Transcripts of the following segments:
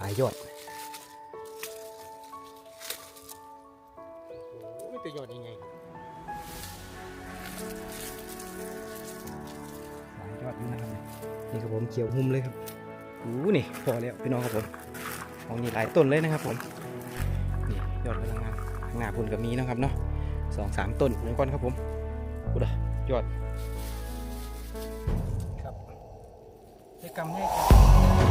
หลายยอดโอ้ยแต่ยอดยังไงหลายยอดอยู่นะครับเนี่ยนี่ครับผมเขียวหุ้มเลยครับโอ้นี่พอแล้วพี่น้องครับผมของนี่หลายต้นเลยนะครับผมนี่ยอดกำลังงามข้างหน้าพุ่นกับมีนะครับเนาะสองสามต้นเหมือนกันครับผมกูดยอดครับได้กำให้ครั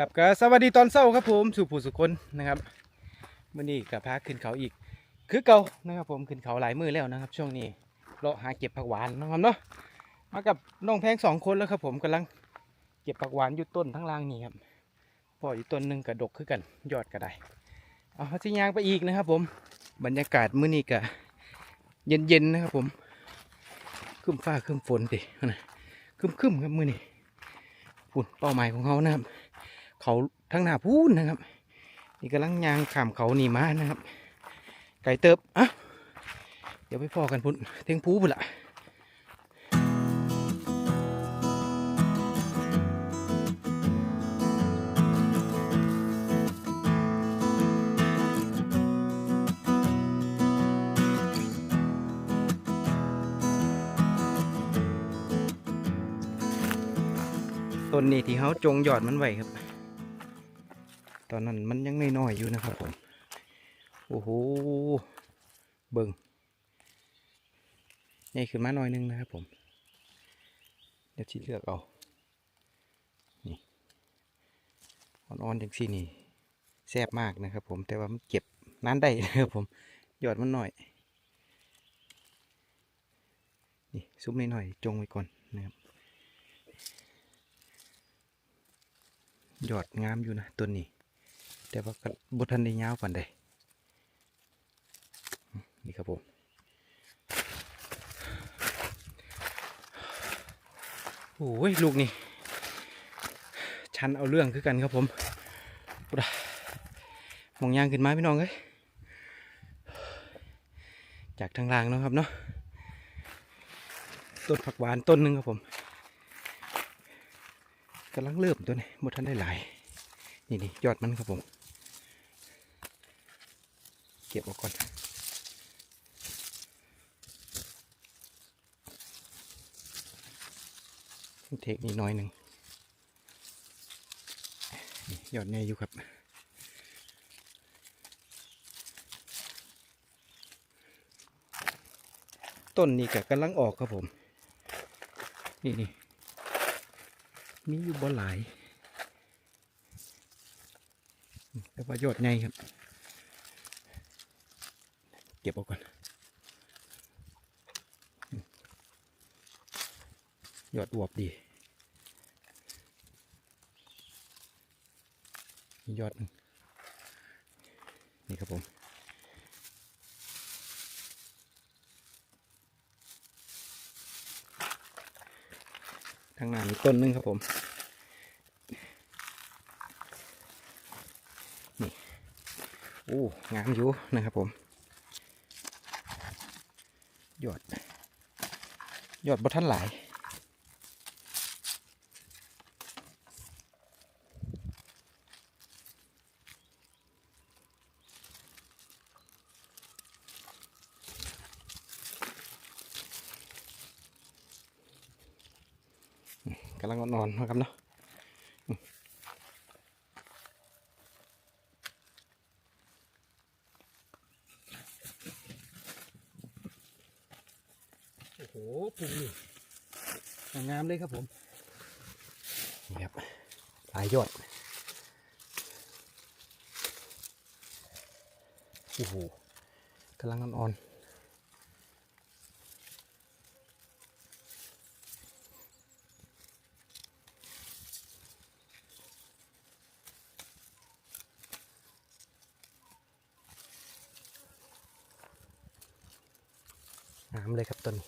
ครับก็สวัสดีตอนเช้าครับผมสู่ผู้สุคนนะครับมื่อนี้กับพาขึ้นเขาอีก คือเก่านะครับผมขึ้นเขาหลายมือแล้วนะครับ ช่วงนี้เลาหาเก็บผักหวานนะครับเนาะมากับน้องแพงสองคนแล้วครับผมกำลังเก็บผักหวานอยู่ต้นทั้งล่างนี่ครับพออยู่ต้นหนึ่งกระดกคือกันยอดก็ได้เอาสิยางไปอีกนะครับ ผมบรรยากาศมื้อนี้ก็เย็นๆนะครับผมครึ้มฟ้าครึ้มฝนดินะครึ้มๆครับมื้อนี้ฝุ่นเป้าหมายของเขานะครับ เขาทั้งหน้าพูนนะครับ นี่กำลังยางขามเขานี่มานะครับ ไก่เติบอะเดี๋ยวไปพอกันพุ่นเทียงพูพุ่นละต้นนี้ที่เขาจงยอดมันไว้ครับ อนนั้นมันยังน้อยๆอยู่นะครับผมโอ้โหเบิ่งใหญ่ขึ้นมาหน่อยนึงนะครับผม เดี๋ยวชีเลือกเอานี่อ่อนๆจังซี่นี่แซ่บมากนะครับผมแต่ว่ามันเก็บนานได้นะครับผมยอดมันหน่อยนี่ซุปหน่อยจงไว้ก่อนนะครับยอดงามอยู่นะตัวนี้ แต่ว่าก็บทันได้ยาวปานใดนี่ครับผมโอ้ยลูกนี่ชันเอาเรื่องคือกันครับผมปุ๊ดะมองยางขึ้นมาพี่น้องเอ้ยจากทางล่างเนาะครับเนาะต้นผักหวานต้นหนึ่งครับผมกำลังเริ่มตัวนี้บทันได้หลาย นี่นี่ยอดมันครับผม ก็บออกก่อนเทคนิคน้อยหนึ่งยอดเนี่ยอยู่ครับต้นนี้ก็กำลังออกครับผม นี่นี่มีอยู่บ่หลาย แต่ว่ายอดไงครับ ก็บออกก่อนยอดอวบดี ยอดหนึ่งนี่ครับผมทางหน้ามีต้นหนึงครับผม นี่ โอ้ งามอยู่นะครับผม ยอด ยอดบทันหลาย กำลังนอนนะครับเนาะ โอ้งามเลยครับผมนี่ครับปลายยอดโอ้โหกำลังอ่อนน้ำเลยครับตัวนี้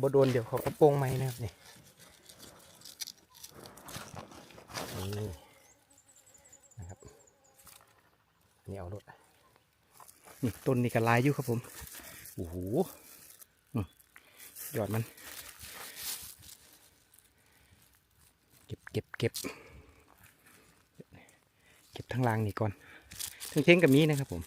บโดนเดี๋ยวเขาก็โป้งไหมนะครับนี่นี่นะครับอันนี่เอารถนี่ต้นนี้ก็ลายอยู่ครับผมโอ้โหอืมยอดมัน เก็บเก็บเก็บเก็บทั้งรางนี่ก่อนทั้งเช้งกับมีนะครับผม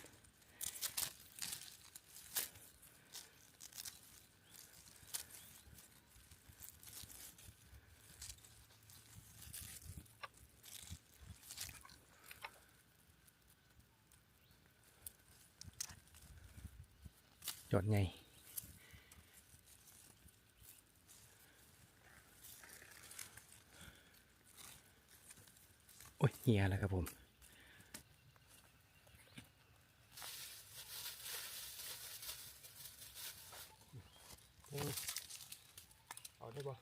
ยอดไงโอ้ยเฮียแล้วครับผมเอาได้บ่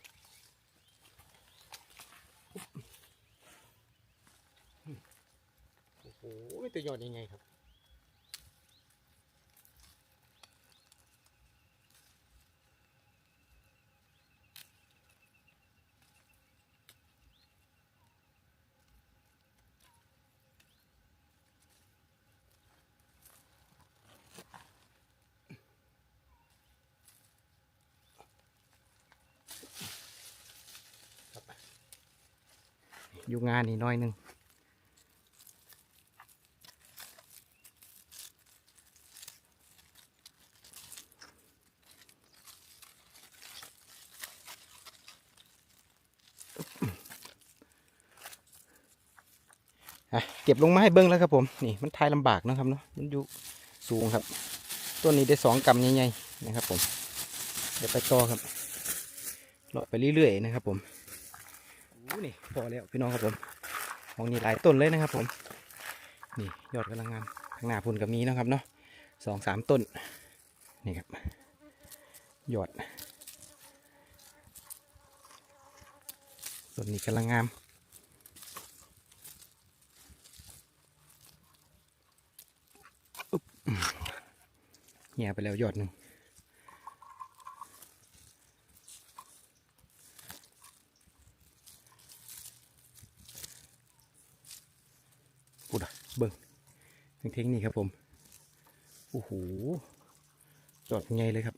โอ้โหตัวยอดยังไงครับ อยู่งานนี่น้อยหนึงอะเก็บลงมาให้เบิ้งแล้วครับผม นี่มันทายลำบากนะครับเนาะมันอยู่สูงครับ ต้นนี้ได้สองกำใหญ่ๆนะครับผม เดี๋ยวไปต่อครับเลาะไปเรื่อยๆนะครับผม นี่พอแล้วพี่น้องครับผมมองนี่หลายต้นเลยนะครับผม นี่ยอดกำลังงามข้างหน้าพุ่นกับมีนะครับเนาะสองสามต้น นี่ครับ ยอดต้นนี้กำลังงามเหี่ยไปแล้วยอดหนึ่ง พูดอะเบิ้ง เทงนี่ครับผม โอ้โห จอดไงเลยครับ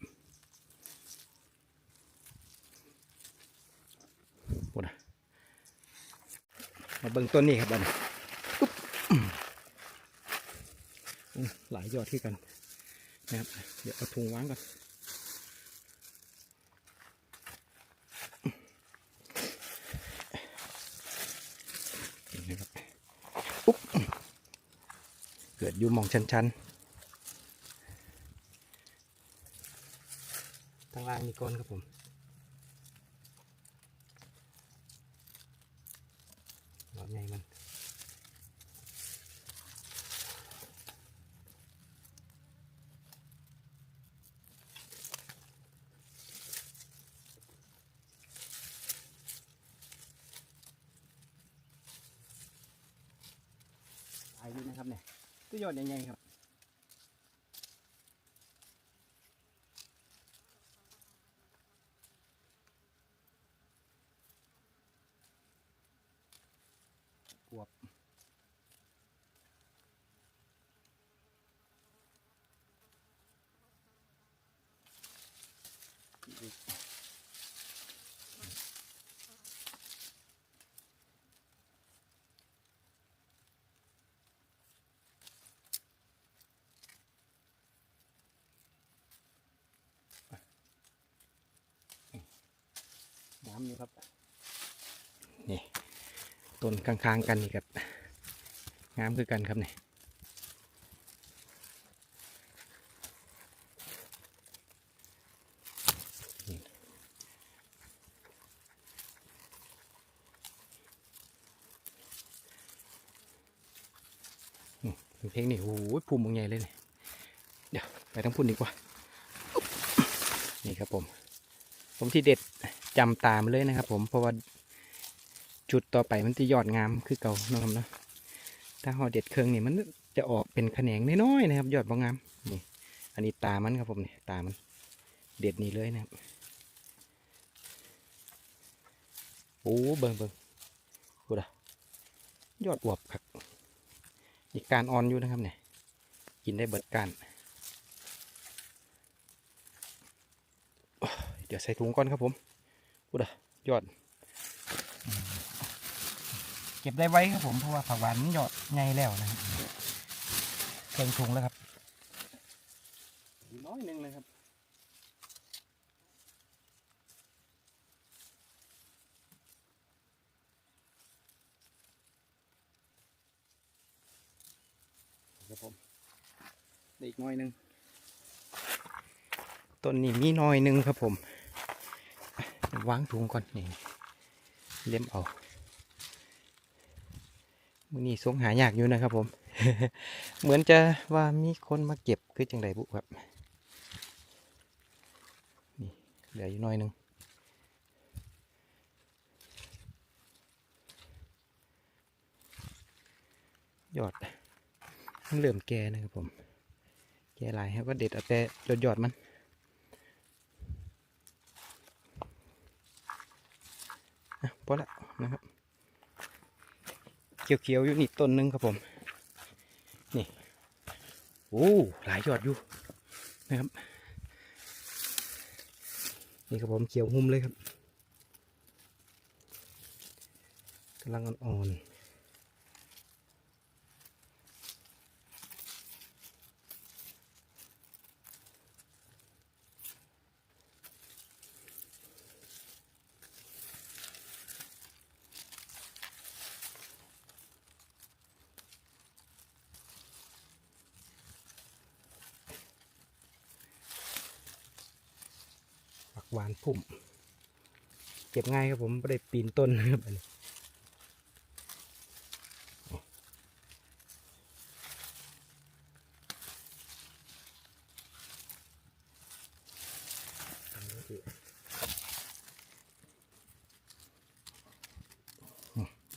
พูดมาเบิ้งต้นนี้ครับบันหลายยอดที่กันนะครับ เดี๋ยวเอาถุงวางก่อนนะครับ ปุ๊บ เกิดอยู่มองชันๆทางล่างนี่ก่อนครับผมหลอดใหญ่มัน ลายนี้นะครับเนี่ยตัว ยอดยังไงครับอวบน้ำอยู่ครับ นี่ต้นข้างๆกันนี่ครับงามคือกันครับเนี่ยนี่เพลงนี่โอ้โหภูมิมึงใหญ่เลยเนี่ยเดี๋ยวไปทั้งพุ่นดีกว่า นี่ครับผม ผมที่เด็ด จำตามเลยนะครับ ผมเพราะว่าจุดต่อไปมันจะยอดงามคือเก่านะครับเนาะถ้าห่อเด็ดเครื่องนี่มันจะออกเป็นแขนงน้อยๆนะครับ ยอดบ่งามนี่อันนี้ตามันครับผมนี่ตามันเด็ดนี่เลยนะครับโอ้เบิ่งเบิ่งกูดะยอดอวบครับอีกการอ่อนอยู่นะครับเนี่ยกินได้เบิดการเดี๋ยวใส่ถุงก่อนครับผม กูดะยอด เก็บได้ไว้ครับผมเพราะว่าผักหวานมันยอดใหญ่แล้วนะครับเครื่องถุงแล้วครับน้อยหนึ่งเลยครับครับผมได้อีกน้อยหนึ่งต้นนี้มีน้อยหนึ่งครับผม วางถุงก่อนนี่เลี้ยมเอามือนี้สงหายากอยู่นะครับผม เหมือนจะว่ามีคนมาเก็บคือจังไดบุครับ นี่เหลืออยู่หน้อยนึงยอดมันเริ่มแก่นะครับผม แก่หลายครับก็เด็ดเอาแต่ยอดยอดมัน อะพอละนะครับเขียวๆอยู่นี่ต้นหนึงครับผม นี่โอ้หลายยอดอยู่นะครับ นี่ครับผมเขียวหุ้มเลยครับกำลังอ่อนๆ ผักหวานพุ่ม เก็บ ง่ายครับผมไม่ได้ปีนต้นนะครับอันนี้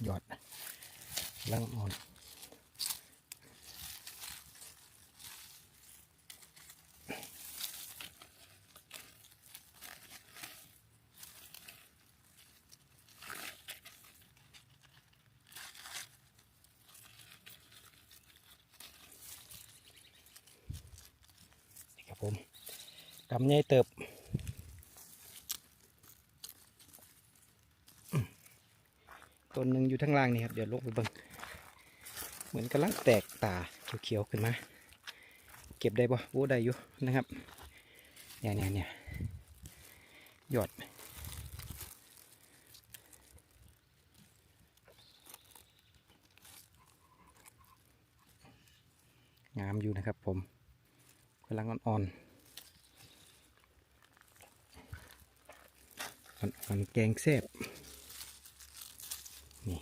ยอดลังอ่อน กำใหญ่เติบต้นหนึ่งอยู่ทั้งล่างนี่ครับ เดี๋ยวลงไปเบิ่งเหมือนกำลังแตกตาเขียวๆขึ้นมา เก็บได้บ่โอ้ได้อยู่นะครับเนี่ยเนี่ยเนี่ยหยอดงามอยู่นะครับผมกำลังอ่อนๆ อ่อนๆแกงแซ่บนี่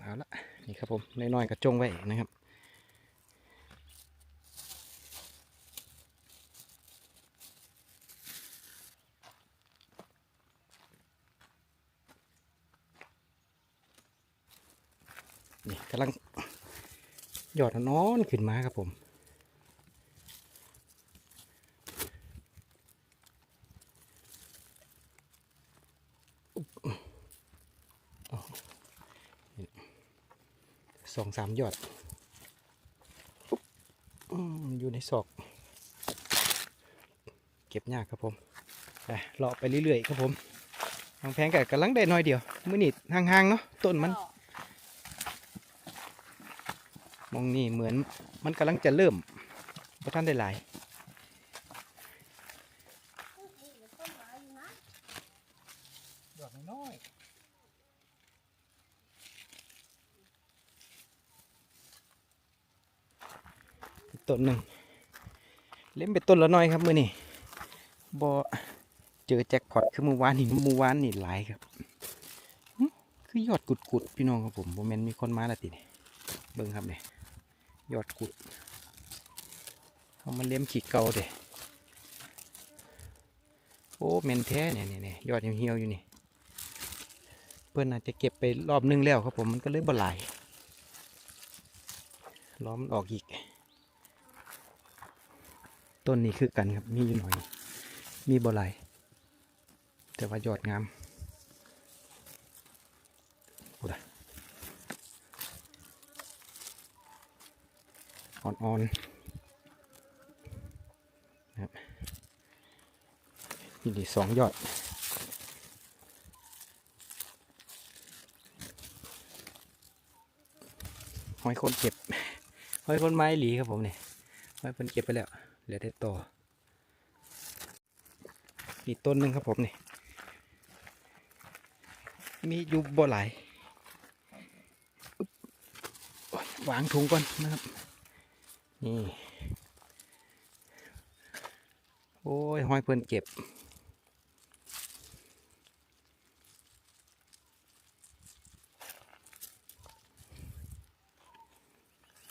เอาละนี่ครับผมน้อยๆกระจงไว้นะครับ นี่กำลังหยอดนอนขึ้นมาครับผมสองสามหยอดอุ๊บอยู่ในศอก เก็บยากครับผมไปเลาะไปเรื่อยๆครับผมทางแพงกับกำลังได้น้อยเดียว มือนิดห่างๆเนาะต้นมัน ม องนี่เหมือนมันกำลังจะเริ่มเพราะท่านได้หลายดอกน้อยต้นหนึ่งเล่มเป็นต้นละน้อยครับมือนี่บอเจอแจ็คพอตคือเมื่อวานนี่เมื่อวานนี่หลายครับหึคือยอดกุดๆพี่น้องครับผมโมเมนมีคนมาและติเนี่ยเบิ่งครับเนี่ย ยอดกุดเอามาเลี้ยมขีดเก่าเด้โอ้เมนแท้เนี่ยเนี่ยเนี่ยยอดเหี่ยวอยู่นี่เพื่อนอาจจะเก็บไปรอบนึงแล้วครับผมมันก็เลยบ่หลายล้อมออกอีก ต้นนี้คือกันครับมีอยู่หน่อย มีบ่หลายแต่ว่ายอดงามโอ้ดะ อ่อนๆนะครับนี่ดีสองยอดหอยคนเก็บหอยคนไม้หลีครับผมเนี่ยหอยคนเก็บไปแล้วเหลือแต่ต่ออีกต้นหนึ่งครับผมเนี่ยมียู่บ่หลายวางถุงก่อนนะครับ นี่ โอ้ยหอยเพิ่นเก็บ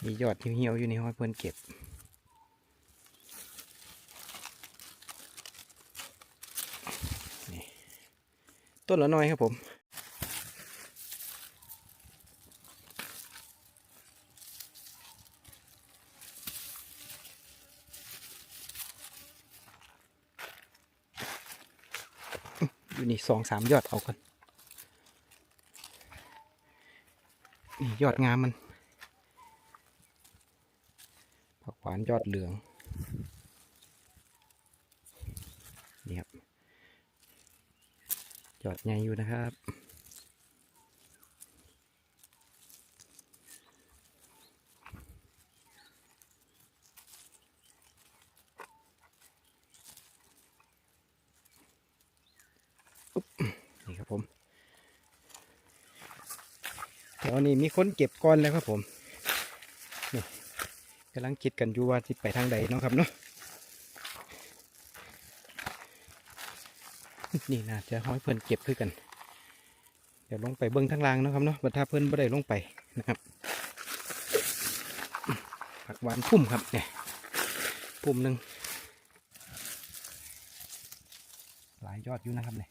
มียอดเหี่ยวๆอยู่ในห้อยเพื่อนเก็บนี่ต้นละน้อยครับผม อยู่นี่สองสามยอดเอากันนี่ยอดงามมันผักหวานยอดเหลืองนี่ครับยอดใหญ่อยู่นะครับอุ๊บนี่ครับผม แถวนี้ มีคนเก็บก้อนแล้วครับผมกำลังคิดกันอยู่ว่าสิไปทางใดเนาะครับเนาะนี่น่าจะห้อยเพิ่นเก็บคือกัน เดี๋ยวลงไปเบิ้งทางล่างเนาะครับเนาะบัดถ้าเพิ่นบ่ได้ลงไปนะครับผักหวานพุ่มครับเนี่ยพุ่มหนึ่งหลายยอดอยู่นะครับเนี่ย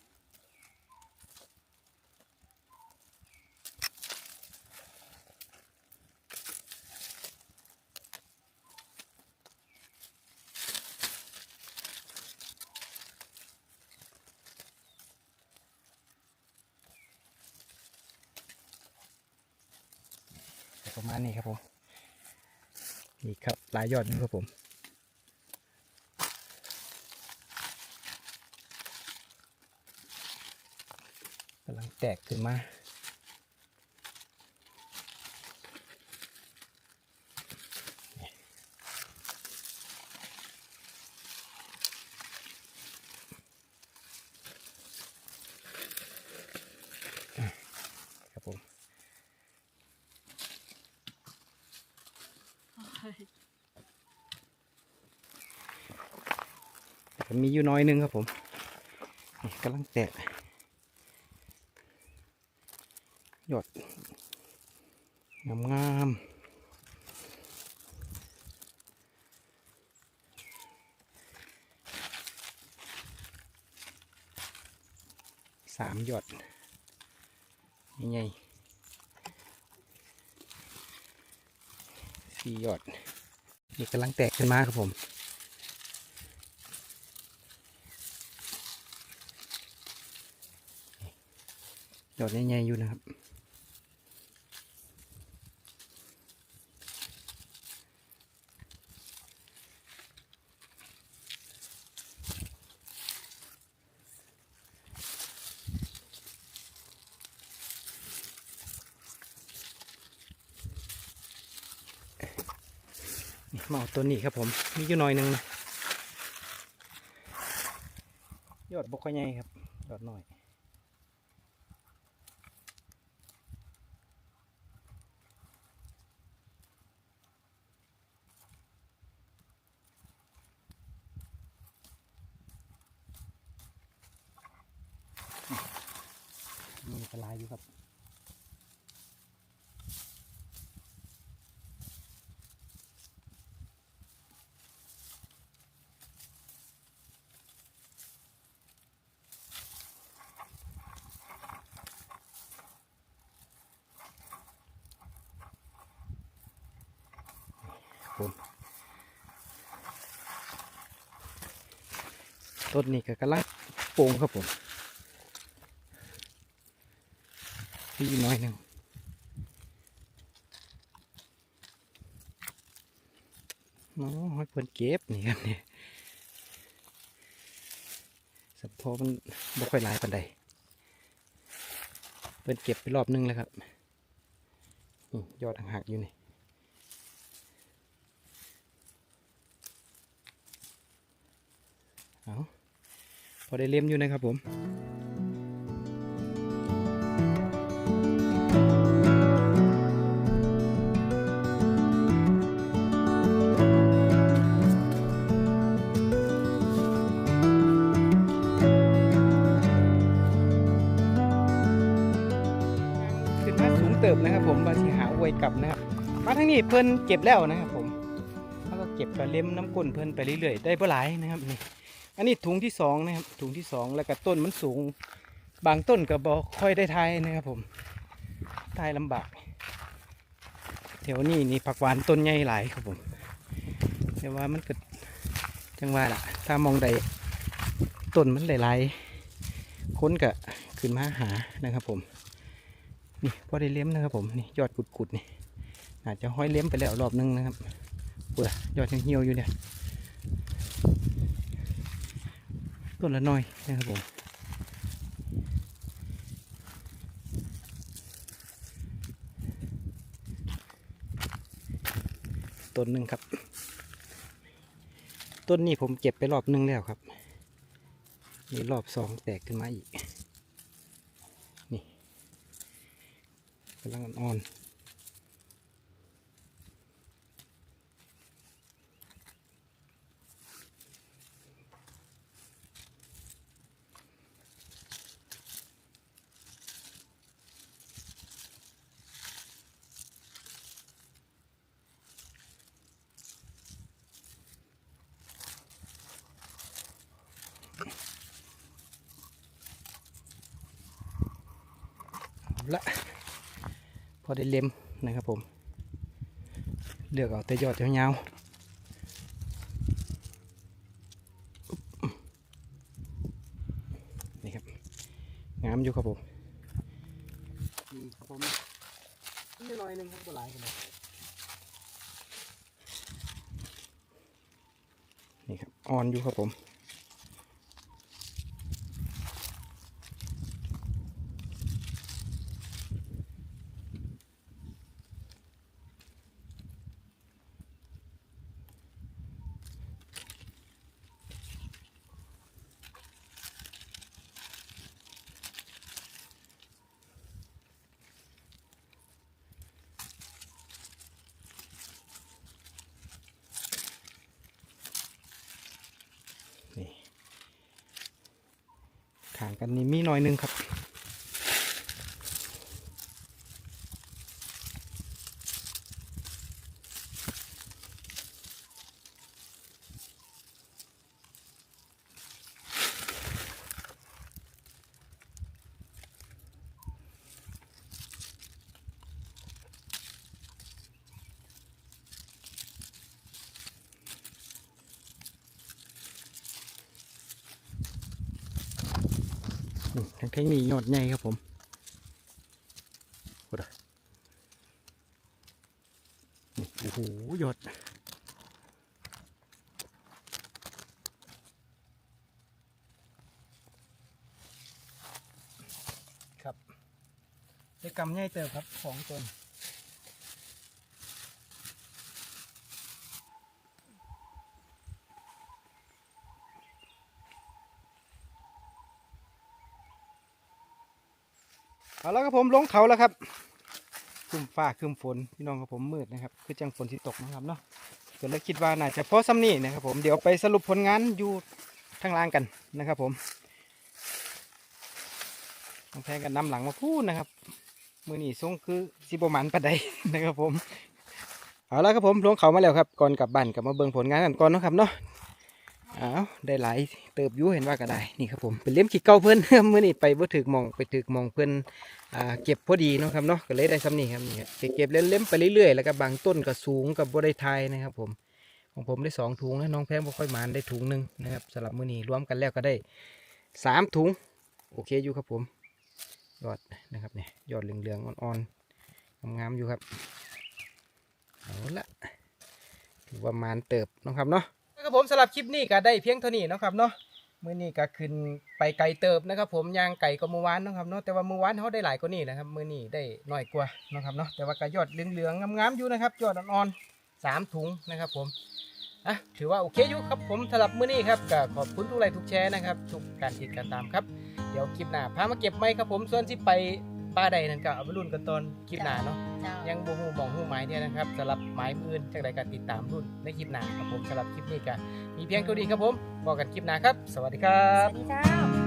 ประมาณนี้ครับผม นี่ครับห ลายยอดนี่ครับผมกำลังแตกขึ้นมา ครับผม แต่มี อยู่น้อยหนึงครับผมกำลังแตกยดงามงามสามหยดนี่ไงสี่หยดนี่กำลังแตกขึ้นมาครับผม ยอดใหญ่ๆอยู่นะครับมาเอาตัวนี้ครับผม มีอยู่หน่อยหนึ่งนะยอดบกค่อยใหญ่ครับ ยอดหน่อย ก็ลายอยู่ครับต้นนี้ก็กำลังโป่งครับผม อีกหน้อยหนึ่งโอ้เพิ่นเก็บนี่ครับเนี่ยสะโพกมันบ่ค่อยหลายปานใดเพิ่นเก็บไปรอบนึงแล้วครับนี่ยอดหักอยู่นี่เอาพอได้เล่มอยู่นะครับผม ติบนะครับ ผมมาที่หาอวยกลับนะครับ มาทางนี้เพิ่นเก็บแล้วนะครับ ผมแล้วก็เก็บกระเล็มน้ำก้นเพิ่นไปเรื่อยๆได้บ่หลายนะครับนี่อันนี้ถุงที่สองนะครับถุงที่สองแล้วก็ต้นมันสูง บางต้นก็บอค่อยได้ทายนะครับ ผมทายลำบากแถวนี้นี่ผักหวานต้นใหญ่หลายครับผมแต่ว่ามันเก็จังว่าล่ะ ถ้ามองใดต้นมันหลายๆค้นก็ขึ้นมาหานะครับผม นี่พอได้เลี้ยมนะครับผมนี่ยอดกุดๆนี่อาจจะห้อยเลี้ยมไปแล้วรอบนึงนะครับเปิดยอดยังเหี่ยวอยู่เนี่ยต้นละน้อยนะครับผมต้นหนึ่งครับ ต้นนี้ผมเก็บไปรอบหนึงแล้วครับนี่รอบสองแตกขึ้นมาอีก กำลังอ่อนเอาละ อได้เล็มนะครับผม เลือกเอาแต่ยอดยาวๆนี่ครับ งามอยู่ครับผมนี่ครับผมนี่หน่อยหนึงครับตัวหลายกันเลยนี่ครับ อ่อนอยู่ครับผม นี่ขางกั นนี่มีหน่อยนึงครับ อืม ทางนี้ยอดใหญ่ครับผมโอ้โหยอดครับได้กำใหญ่เติมครับสองต้น แล้วครับผมลงเขาแล้วครับครึมฟ้าครึมฝนพี่น้องครับผมมืดนะครับคือจังฝนที่ตกนะครับเนาะก็เลยคิดว่าน่าจะพอซ้ำนี่นะครับผมเดี๋ยวไปสรุปผลงานอยู่ทางล่างกันนะครับผมต้องแทงกันนำหลังมาพูดนะครับมือนี่ทรงคือสิบมันปะไดนะครับผมเอาละครับผมลงเขามาแล้วครับก่อนกลับบ้านกลับมาเบิ่งผลงานกันก่อนนะครับเนาะเอาได้หลายเติบยู่เห็นว่าก็ได้นี่ครับผมเป็นเลี้ยมขี้เก่าเพื่อนเมื่อนี่ไปบ่ถึกมองไปถึกมองเพื่อน เก็บพอดีเนาะครับเนาะก็เลยได้ซ้ำนี่ครับนี่ครับเก็บเล่มๆไปเรื่อยๆ แล้วก็บางต้นก็สูงกับบ่ได้ทายนะครับผมของผมได้สองถุงนะน้องแพงบ่ค่อยมานได้ถุงหนึ่งนะครับสำหรับมื้อนี้รวมกันแล้วก็ได้สามถุง โอเคอยู่ครับผมยอดนะครับเนี่ยยอดเหลืองๆอ่อนๆงามๆอยู่ครับเอาละถือว่ามานเติบนะครับเนาะครับผมสำหรับคลิปนี้ก็ได้เพียงเท่านี้นะครับเนาะ มื้อนี้ก็ขึ้นไปไกลเติบนะครับผมยางไก่ก็เมื่อวานนะครับเนาะแต่ว่าเมื่อวานเขาได้หลายกว่านี้นะครับมื้อนี้ได้หน่อยกว่านะครับเนาะแต่ว่าก็ยอดเหลืองๆงามๆอยู่นะครับยอดอ่อนๆสามถุงนะครับผมอะถือว่าโอเคอยู่ครับผมสำหรับมื้อนี้ครับก็ขอบคุณทุกไลค์ทุกแชร์นะครับทุกการติดการตามครับเดี๋ยวคลิปหน้าพามาเก็บไม้ครับผมส่วนที่ไป ป้าใดนั่นก็เอาไปรุ่นกันตอนคลิปหน้าเนาะเจ้ายังบ่ฮู้หมองฮู้ไม้เนี่ยนะครับสำหรับไม้มืออื่นจากใดการติดตามรุ่นในคลิปหน้าครับผมสำหรับคลิปนี้ก็มีเพียงเท่านี้ครับผมบอกกันคลิปหน้าครับ สวัสดีครัสบ วัสดีเจ้า